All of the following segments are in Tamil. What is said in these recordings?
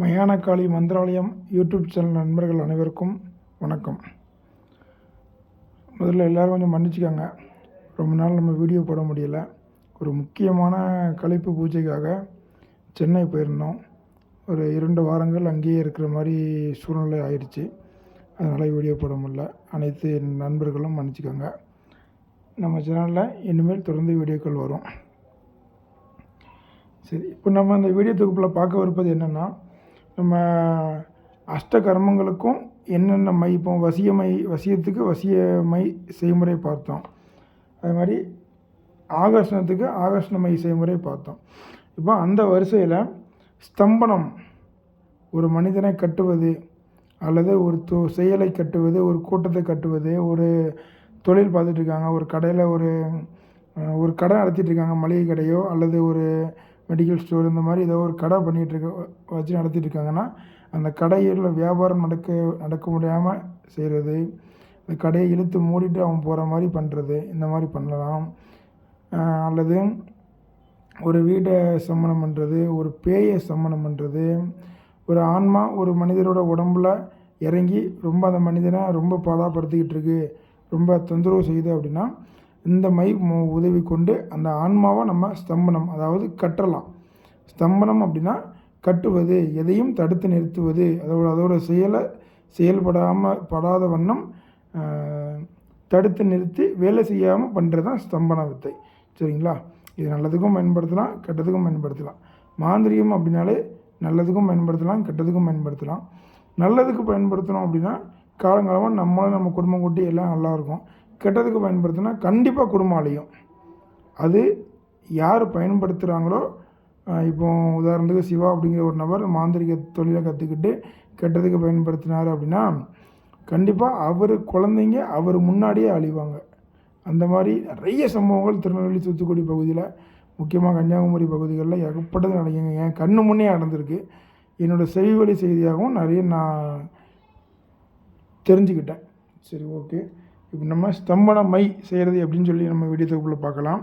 மயானக்காளி மந்திராலயம் யூடியூப் சேனல் நண்பர்கள் அனைவருக்கும் வணக்கம். முதல்ல எல்லோரும் கொஞ்சம் மன்னிச்சிக்கோங்க. ரொம்ப நாள் நம்ம வீடியோ போட முடியல. ஒரு முக்கியமான கழிப்பு பூஜைக்காக சென்னை போயிருந்தோம். ஒரு இரண்டு வாரங்கள் அங்கேயே இருக்கிற மாதிரி சூழ்நிலை ஆயிடுச்சு அதனால் வீடியோ போட முடியல. அனைத்து நண்பர்களும் மன்னிச்சுக்கோங்க. நம்ம சேனலில் இனிமேல் தொடர்ந்து வீடியோக்கள் வரும். சரி இப்போ நம்ம அந்த வீடியோ தொகுப்பில் பார்க்கவிருப்பது என்னென்னா நம்ம அஷ்ட கர்மங்களுக்கும் என்னென்ன மை இப்போ வசியமை வசியத்துக்கு வசியமை செய்முறை பார்த்தோம். அது மாதிரி ஆகர்ஷணத்துக்கு ஆகர்ஷணமை செய்முறை பார்த்தோம். இப்போ அந்த வரிசையில் ஸ்தம்பனம் ஒரு மனிதனை கட்டுவது அல்லது ஒரு தொ செயலை கட்டுவது ஒரு கூட்டத்தை கட்டுவது ஒரு தொழில் பார்த்துட்ருக்காங்க ஒரு கடையில் ஒரு ஒரு கடை நடத்திட்டுருக்காங்க மளிகை கடையோ அல்லது ஒரு மெடிக்கல் ஸ்டோர் இந்த மாதிரி ஏதோ ஒரு கடை பண்ணிகிட்டு இருக்க வச்சு நடத்திட்டு இருக்காங்கன்னா அந்த கடையில் வியாபாரம் நடக்க நடக்க முடியாமல் செய்கிறது இந்த கடையை இழுத்து மூடிட்டு அவன் போகிற மாதிரி பண்ணுறது இந்த மாதிரி பண்ணலாம். அல்லது ஒரு வீட்டை சம்மணம் பண்ணுறது ஒரு பேயை சம்மணம் பண்ணுறது ஒரு ஆன்மா ஒரு மனிதரோட உடம்புல இறங்கி ரொம்ப அந்த மனிதனை ரொம்ப பாடாப்படுத்திக்கிட்டு இருக்கு ரொம்ப தொந்தரவு செய்யுது அப்படின்னா இந்த மை உதவி கொண்டு அந்த ஆன்மாவை நம்ம ஸ்தம்பனம் அதாவது கட்டலாம். ஸ்தம்பனம் அப்படின்னா கட்டுவது எதையும் தடுத்து நிறுத்துவது. அதோட அதோட செயலை செயல்படாமல் படாத வண்ணம் தடுத்து நிறுத்தி வேலை செய்யாமல் பண்ணுறது தான் ஸ்தம்பன வித்தை. சரிங்களா? இது நல்லதுக்கும் பயன்படுத்தலாம் கெட்டதுக்கும் பயன்படுத்தலாம். மாந்திரியம் அப்படின்னாலே நல்லதுக்கும் பயன்படுத்தலாம் கெட்டதுக்கும் பயன்படுத்தலாம். நல்லதுக்கு பயன்படுத்தணும் அப்படின்னா காலங்காலமாக நம்மளும் நம்ம குடும்பம் கூட்டி எல்லாம் நல்லா இருக்கும். கெட்டதுக்கு பயன்படுத்தினா கண்டிப்பாக குடும்பம் அழியும் அது யார் பயன்படுத்துகிறாங்களோ இப்போ உதாரணத்துக்கு சிவா அப்படிங்கிற ஒரு நபர் மாந்திரிக தொழிலை கற்றுக்கிட்டு கெட்டதுக்கு பயன்படுத்தினார் அப்படின்னா கண்டிப்பாக அவர் குழந்தைங்க அவர் முன்னாடியே அழிவாங்க. அந்த மாதிரி நிறைய சம்பவங்கள் திருநெல்வேலி தூத்துக்குடி பகுதியில் முக்கியமாக கன்னியாகுமரி பகுதிகளில் ஏகப்பட்டது நடக்குங்க என் கண்ணு முன்னே நடந்திருக்கு என்னோடய செவிவழி செய்தியாகவும் நிறைய நான் தெரிஞ்சுக்கிட்டேன். சரி ஓகே. இப்போ நம்ம ஸ்தம்பன மை செய்கிறது அப்படின்னு சொல்லி நம்ம வீடியோ தொகுப்பில் பார்க்கலாம்.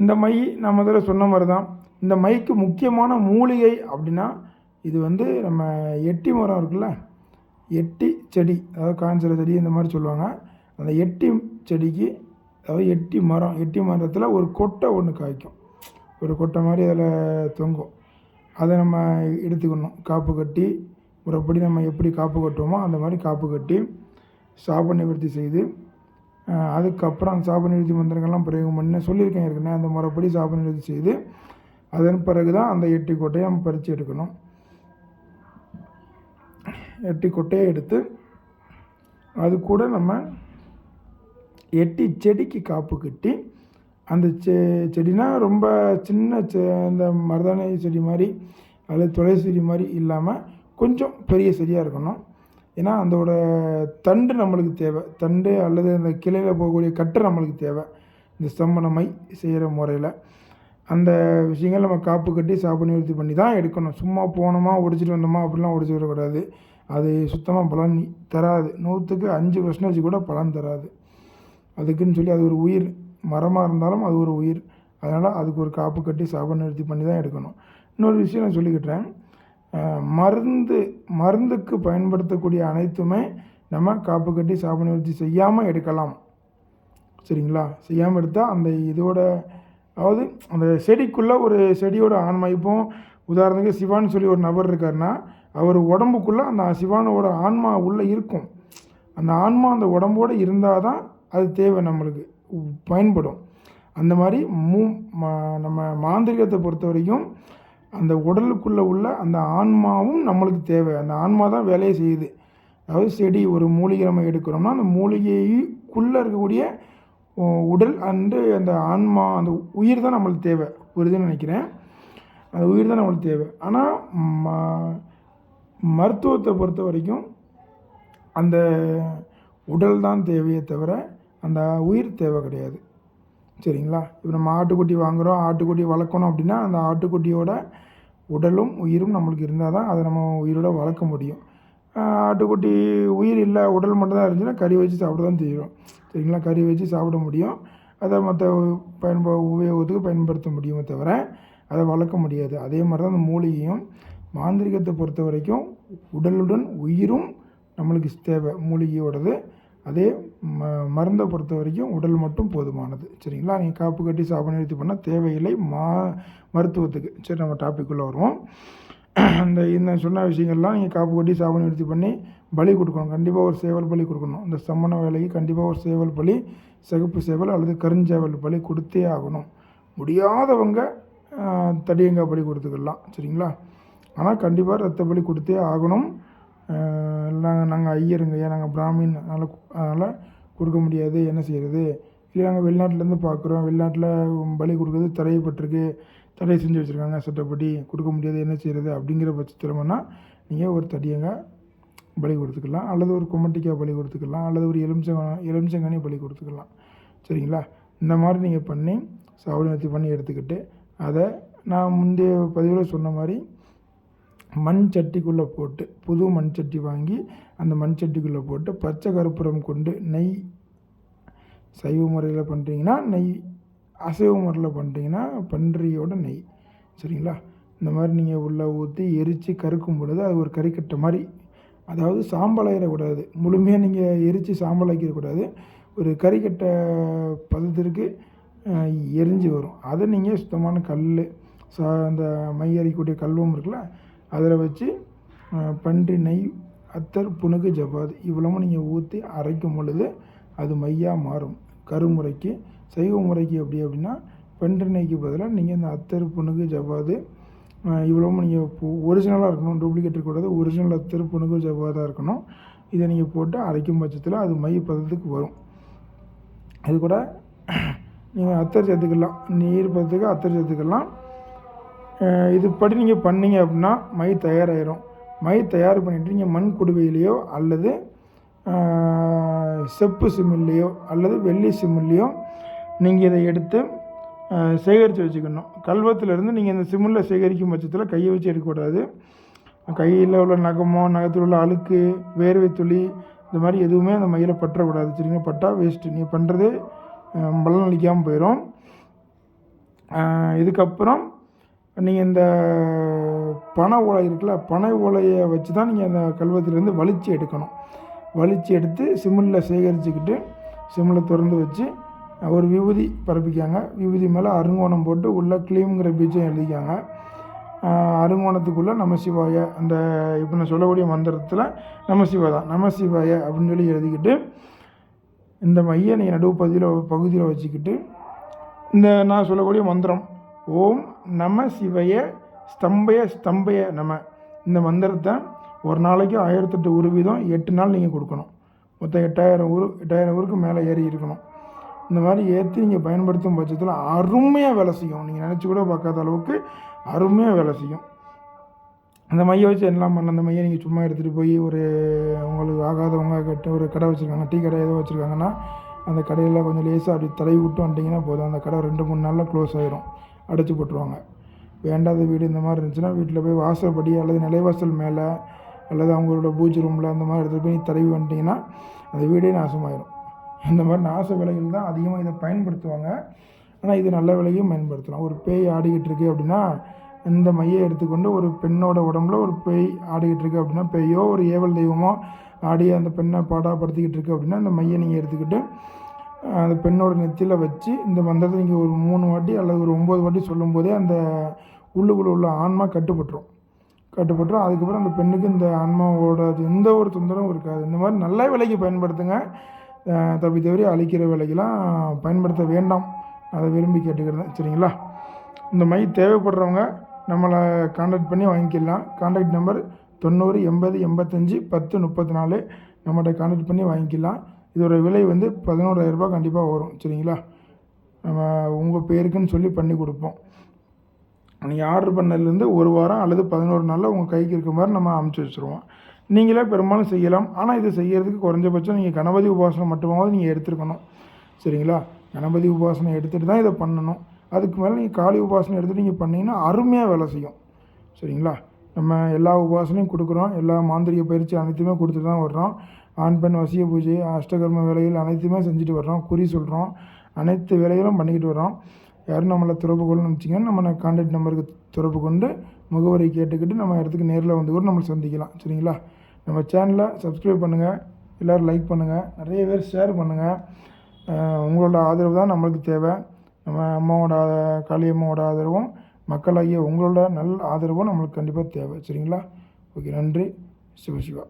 இந்த மை நான் முதல்ல சொன்ன மாதிரி தான் இந்த மைக்கு முக்கியமான மூலிகை அப்படின்னா இது வந்து நம்ம எட்டி மரம் இருக்குல்ல எட்டி செடி அதாவது காஞ்சர செடி இந்த மாதிரி சொல்லுவாங்க. அந்த எட்டி செடிக்கு அதாவது எட்டி மரம் எட்டி மரத்தில் ஒரு கொட்டை ஒன்று காய்க்கும். ஒரு கொட்டை மாதிரி அதில் தொங்கும். அதை நம்ம எடுத்துக்கணும். காப்பு கட்டி முறைப்படி நம்ம எப்படி காப்பு கட்டுவோமோ அந்த மாதிரி காப்பு கட்டி சாப நிவர்த்தி செய்து அதுக்கப்புறம் அந்த சாப நிவர்த்தி மந்திரங்கள்லாம் பிரயோகம் பண்ணி சொல்லியிருக்கேன் ஏற்கனவே அந்த முறைப்படி சாப நிவர்த்தி செய்து அதன் பிறகு தான் அந்த எட்டி கொட்டையை நம்ம பறித்து எடுக்கணும். எட்டி கொட்டையை எடுத்து அது கூட நம்ம எட்டி செடிக்கு காப்பு கட்டி அந்த செ செடினா ரொம்ப சின்ன செ இந்த மருதாணி செடி மாதிரி அல்லது துளை செடி மாதிரி இல்லாமல் கொஞ்சம் பெரிய செடியாக இருக்கணும். ஏன்னா அதோட தண்டு நம்மளுக்கு தேவை. தண்டு அல்லது அந்த கிளையில் போகக்கூடிய கட்டு நம்மளுக்கு தேவை. இந்த ஸ்தம்பனமை செய்கிற முறையில். அந்த விஷயங்கள் நம்ம காப்பு கட்டி சாப்பு நிவர்த்தி பண்ணி தான் எடுக்கணும். சும்மா போனோமா ஒடிச்சிட்டு வந்தோமா அப்படிலாம் ஒடிச்சு விடக்கூடாது. அது சுத்தமாக பலன் தராது. நூற்றுக்கு அஞ்சு பர்சன்டேஜ் கூட பலன் தராது. அதுக்குன்னு சொல்லி அது ஒரு உயிர். மரமாக இருந்தாலும் அது ஒரு உயிர். அதனால் அதுக்கு ஒரு காப்பு கட்டி சாப நிறுத்தி பண்ணி தான் எடுக்கணும். இன்னொரு விஷயம் நான் சொல்லிக்கிட்டேன் மருந்து மருந்துக்கு பயன்படுத்தக்கூடிய அனைத்துமே நம்ம காப்பு கட்டி சாப நிவர்த்தி செய்யாமல் எடுக்கலாம். சரிங்களா? செய்யாமல் எடுத்தால் அந்த இதோட அதாவது அந்த செடிக்குள்ளே ஒரு செடியோட ஆன்மா இப்போ உதாரணத்துக்கு சிவான்னு சொல்லி ஒரு நபர் இருக்காருன்னா அவர் உடம்புக்குள்ளே அந்த சிவானோட ஆன்மா உள்ளே இருக்கும். அந்த ஆன்மா அந்த உடம்போடு இருந்தால் தான் அது தேவை நம்மளுக்கு பயன்படும். அந்த மாதிரி மூ நம்ம மாந்திரிகத்தை பொறுத்த வரைக்கும் அந்த உடலுக்குள்ளே உள்ள அந்த ஆன்மாவும் நம்மளுக்கு தேவை. அந்த ஆன்மா தான் வேலையை செய்யுது. அதாவது செடி ஒரு மூலிகை நம்ம எடுக்கிறோம்னா அந்த மூலிகைக்குள்ளே இருக்கக்கூடிய உடல் அண்டு அந்த ஆன்மா அந்த உயிர் தான் நம்மளுக்கு தேவை. புரிதுன்னு நினைக்கிறேன். அந்த உயிர் தான் நம்மளுக்கு தேவை. ஆனால் ம மருத்துவத்தை பொறுத்த வரைக்கும் அந்த உடல் தான் தேவையே தவிர அந்த உயிர் தேவை கிடையாது. சரிங்களா? இப்போ நம்ம ஆட்டுக்குட்டி வாங்குகிறோம் ஆட்டுக்குட்டி வளர்க்கணும் அப்படின்னா அந்த ஆட்டுக்குட்டியோட உடலும் உயிரும் நம்மளுக்கு இருந்தால் தான் அதை நம்ம உயிரோட வளர்க்க முடியும். ஆட்டுக்குட்டி உயிர் இல்லை உடல் மட்டும்தான் இருந்துச்சுன்னா கறி வச்சு சாப்பிட தான் தெரியும் சரிங்களா? கறி வச்சு சாப்பிட முடியும். அதை மற்ற பயன்ப உபயோகத்துக்கு பயன்படுத்த முடியுமே தவிர அதை வளர்க்க முடியாது. அதே மாதிரி தான் அந்த மூலிகையும். மாந்திரிகத்தை பொறுத்த வரைக்கும் உடலுடன் உயிரும் நம்மளுக்கு தேவை. மூலிகையோடது. அதே ம மருந்தை பொறுத்த வரைக்கும் உடல் மட்டும் போதுமானது. சரிங்களா? நீங்கள் காப்பு கட்டி சாப்பிட நிறுத்தி பண்ணால் தேவையில்லை. மா மருத்துவத்துக்கு. சரி நம்ம டாப்பிக்குள்ளே வருவோம். இந்த இந்த சொன்ன விஷயங்கள்லாம் நீங்கள் காப்பு கட்டி சாப்பிட நிறுத்தி பண்ணி பலி கொடுக்கணும். கண்டிப்பாக ஒரு சேவல் பலி கொடுக்கணும். இந்த சம்மண வேலைக்கு கண்டிப்பாக ஒரு சேவல் பலி சிகப்பு சேவல் அல்லது கருஞ்சேவல் பலி கொடுத்தே ஆகணும். முடியாதவங்க தடியங்காய் பலி கொடுத்துக்கலாம். சரிங்களா? ஆனால் கண்டிப்பாக ரத்த பலி கொடுத்தே ஆகணும். நாங்கள் நாங்கள் ஐயருங்கய்யா நாங்கள் பிராமின். அதனால் அதனால் கொடுக்க முடியாது. என்ன செய்கிறது இல்லை நாங்கள் வெளிநாட்டிலேருந்து பார்க்குறோம் வெளிநாட்டில் பலி கொடுக்குறது தடைப்பட்டிருக்கு தடை செஞ்சு வச்சுருக்காங்க சட்டப்படி. கொடுக்க முடியாது. என்ன செய்கிறது அப்படிங்கிற பட்சத்தில் நீங்கள் ஒரு தடியங்க பலி கொடுத்துக்கலாம். அல்லது ஒரு குமட்டிக்காய் பலி கொடுத்துக்கலாம். அல்லது ஒரு எலுமிச்சங்க எலுமிச்சங்கனி பலி கொடுத்துக்கலாம். சரிங்களா? இந்த மாதிரி நீங்கள் பண்ணி சாவடி பண்ணி எடுத்துக்கிட்டு அதை நான் முந்தைய பதிவில் சொன்ன மாதிரி மண் சட்டிக்குள்ளே போட்டு புது மண் சட்டி வாங்கி அந்த மண் சட்டிக்குள்ளே போட்டு பச்சை கருப்புரம் கொண்டு நெய் சைவ முறையில் பண்ணுறீங்கன்னா நெய் அசைவ முறையில் பண்ணுறீங்கன்னா பன்றியோட நெய். சரிங்களா? இந்த மாதிரி நீங்கள் உள்ளே ஊற்றி எரித்து கருக்கும் பொழுது அது ஒரு கறிக்கட்டை மாதிரி. அதாவது சாம்பல் ஆயிடக்கூடாது முழுமையாக நீங்கள் எரித்து சாம்பலாக்கிடக்கூடாது ஒரு கறிக்கட்டை பதத்திற்கு எரிஞ்சு வரும். அதை நீங்கள் சுத்தமான கல் சா அந்த மை கல்வம் இருக்குல்ல அதில் வச்சு பன்றி நெய் அத்தர் புனுகு ஜவ்வாது இவ்வளவும் நீங்கள் ஊற்றி அரைக்கும் பொழுது அது மையாக மாறும். கருமுறைக்கு சைவ முறைக்கு எப்படி அப்படின்னா பன்றி நெய்க்கு பதிலாக நீங்கள் இந்த அத்தர் புனுகு ஜவ்வாது இவ்வளவும் நீங்கள் ஒரிஜினலாக இருக்கணும் டூப்ளிகேட் இருக்கக்கூடாது ஒரிஜினல் அத்தர் புனுகு ஜவ்வாதாக இருக்கணும். இதை நீங்கள் போட்டு அரைக்கும் பட்சத்தில் அது மை பதத்துக்கு வரும். அது கூட நீங்கள் அத்தர் சேர்த்துக்கலாம். நீர் பதத்துக்கு அத்தர் சேர்த்துக்கலாம். இது படி நீங்கள் பண்ணீங்க அப்படின்னா மை தயாராகிடும் மை தயார் பண்ணிவிட்டு நீங்கள் மண் குடுவையிலையோ அல்லது செப்பு சிமில்லையோ அல்லது வெள்ளி சிமில்லையோ நீங்கள் இதை எடுத்து சேகரித்து வச்சுக்கணும். கல்வத்திலேருந்து நீங்கள் இந்த சிமிலில் சேகரிக்கும் பட்சத்தில் கையை வச்சு எடுக்கக்கூடாது. கையில் உள்ள நகமோ நகத்தில் உள்ள அழுக்கு வேர்வை துளி இந்த மாதிரி எதுவுமே அந்த மையில் பற்றக்கூடாது. சரிங்களா பட்டால் வேஸ்ட்டு. நீங்கள் பண்ணுறது பலன் அளிக்காமல் போயிடும் இதுக்கப்புறம் நீங்கள் இந்த பனை ஓலை இருக்குல்ல பனை ஓலையை வச்சு தான் நீங்கள் அந்த கல்வத்திலேருந்து வலிச்சு எடுக்கணும். வலிச்சு எடுத்து சிம்மில் சேகரிச்சுக்கிட்டு சிம்மில் திறந்து வச்சு ஒரு விபூதி பரப்பிக்காங்க. விபூதி மேலே அருங்கோணம் போட்டு உள்ளே க்ளீம்ங்கிற பீச்சும் எழுதிக்காங்க. அருங்கோணத்துக்குள்ளே நம சிவாய அந்த இப்போ நான் சொல்லக்கூடிய மந்திரத்தில் நம தான். நம சிவாய அப்படின்னு சொல்லி எழுதிக்கிட்டு இந்த மையை நீங்கள் நடுவு பகுதியில் பகுதியில் வச்சுக்கிட்டு இந்த நான் சொல்லக்கூடிய மந்திரம் ஓம் நம சிவய ஸ்தம்பய ஸ்தம்பய நம. இந்த மந்திரத்தை ஒரு நாளைக்கு ஆயிரத்தெட்டு ஒரு வீதம் எட்டு நாள் நீங்கள் கொடுக்கணும். மொத்தம் எட்டாயிரம் ஊர் எட்டாயிரம் ஊருக்கு மேலே ஏறி இருக்கணும். இந்த மாதிரி ஏற்றி நீங்கள் பயன்படுத்தும் பட்சத்தில் அருமையாக வேலை செய்யும். நீங்கள் நினச்சி கூட பார்க்காத அளவுக்கு அருமையாக வேலை செய்யும். அந்த மையை வச்சு எல்லாம் பண்ண அந்த மையை நீங்கள் சும்மா எடுத்துகிட்டு போய் ஒரு உங்களுக்கு ஆகாதவங்க கிட்ட ஒரு கடை வச்சுருக்காங்க. டீ கடை ஏதோ வச்சுருக்காங்கன்னா அந்த கடையில் கொஞ்சம் லேசாக அப்படி தடவி விட்டு வந்துட்டிங்கன்னா போதும். அந்த கடை ரெண்டு மூணு நாளில் க்ளோஸ் ஆயிரும். அடைச்சி போட்டுருவாங்க. வேண்டாத வீடு இந்த மாதிரி இருந்துச்சுன்னா வீட்டில் போய் வாசல்படி அல்லது நிலைவாசல் மேலே அல்லது அவங்களோட பூஜை ரூமில் அந்த மாதிரி இடத்துல போய் தடவி வந்துட்டிங்கன்னா அந்த வீடே நாசமாயிடும் இந்த மாதிரி நாச விலைகள் தான் அதிகமாக இதை பயன்படுத்துவாங்க. ஆனால் இது நல்ல விலையும் பயன்படுத்தலாம். ஒரு பேய் ஆடிக்கிட்டு இருக்கு அப்படின்னா இந்த மையை எடுத்துக்கொண்டு ஒரு பெண்ணோட உடம்புல ஒரு பேய் ஆடிக்கிட்டு இருக்கு அப்படின்னா பேயோ ஒரு ஏவல் தெய்வமோ ஆடி அந்த பெண்ணை பாடாப்படுத்திக்கிட்டு இருக்கு அப்படின்னா அந்த மையை நீங்கள் எடுத்துக்கிட்டு அந்த பெண்ணோட நெத்தியில் வச்சு இந்த மந்திரத்தை நீங்கள் ஒரு மூணு வாட்டி அல்லது ஒரு ஒம்பது வாட்டி சொல்லும்போதே அந்த உள்ளுக்குள்ளே உள்ள ஆன்மா கட்டுப்பட்டுரும். கட்டுப்பட்டுரும். அதுக்கப்புறம் அந்த பெண்ணுக்கு இந்த ஆன்மாவோட எந்த ஒரு தொந்தரவும் இருக்காது. இந்த மாதிரி நல்ல விலைக்கு பயன்படுத்துங்க. தப்பி தவறி அழிக்கிற விலைக்கெல்லாம் பயன்படுத்த வேண்டாம். அதை விரும்பி கேட்டுக்கிறேன். சரிங்களா? இந்த மை தேவைப்படுறவங்க நம்மளை காண்டாக்ட் பண்ணி வாங்கிக்கலாம். காண்டாக்ட் நம்பர் தொண்ணூறு எண்பது எண்பத்தஞ்சு பத்து முப்பத்தி நாலு நம்மகிட்ட காண்டாக்ட் பண்ணி வாங்கிக்கலாம். இதோட விலை வந்து பதினோராயிரரூபா கண்டிப்பாக வரும் சரிங்களா? நம்ம உங்கள் பேருக்குன்னு சொல்லி பண்ணி கொடுப்போம். நீங்கள் ஆர்டர் பண்ணதுலேருந்து ஒரு வாரம் அல்லது பதினோரு நாளில் உங்கள் கைக்கு இருக்க மாதிரி நம்ம அமுச்சு வச்சுருவோம். நீங்களே பெரும்பாலும் செய்யலாம். ஆனால் இது செய்கிறதுக்கு குறைஞ்சபட்சம் நீங்கள் கணபதி உபாசனம் மட்டுமாவது நீங்கள் எடுத்துருக்கணும் சரிங்களா? கணபதி உபாசனை எடுத்துகிட்டு தான் இதை பண்ணணும். அதுக்கு மேலே நீங்கள் காளி உபாசனை எடுத்துகிட்டு நீங்கள் பண்ணிங்கன்னா அருமையாக வேலை செய்யும் சரிங்களா? நம்ம எல்லா உபாசனையும் கொடுக்குறோம். எல்லா மாந்திரிக பயிற்சி அனைத்துமே கொடுத்துட்டு தான் வர்றோம். ஆண் பெண் வசிய பூஜை அஷ்டகர்ம வேலைகள் அனைத்துமே செஞ்சுட்டு வர்றோம். குறி சொல்கிறோம் அனைத்து வேலைகளும் பண்ணிக்கிட்டு வர்றோம். யாரும் நம்மளை தொடர்பு கொள்ளணும்னு வச்சிங்கன்னா நம்ம கான்டாக்ட் நம்பருக்கு தொடர்பு கொண்டு முகவரி கேட்டுக்கிட்டு நம்ம இடத்துக்கு நேரில் வந்து கூட நம்மளை சந்திக்கலாம். சரிங்களா? நம்ம சேனலை சப்ஸ்கிரைப் பண்ணுங்கள் எல்லோரும் லைக் பண்ணுங்கள் நிறைய பேர் ஷேர் பண்ணுங்கள் உங்களோட ஆதரவு தான் நம்மளுக்கு தேவை. நம்ம அம்மாவோட காளியம்மாவோட ஆதரவும் மக்களாகிய உங்களோட நல்ல ஆதரவும் நம்மளுக்கு கண்டிப்பாக தேவை. சரிங்களா? ஓகே நன்றி. சிவசிவா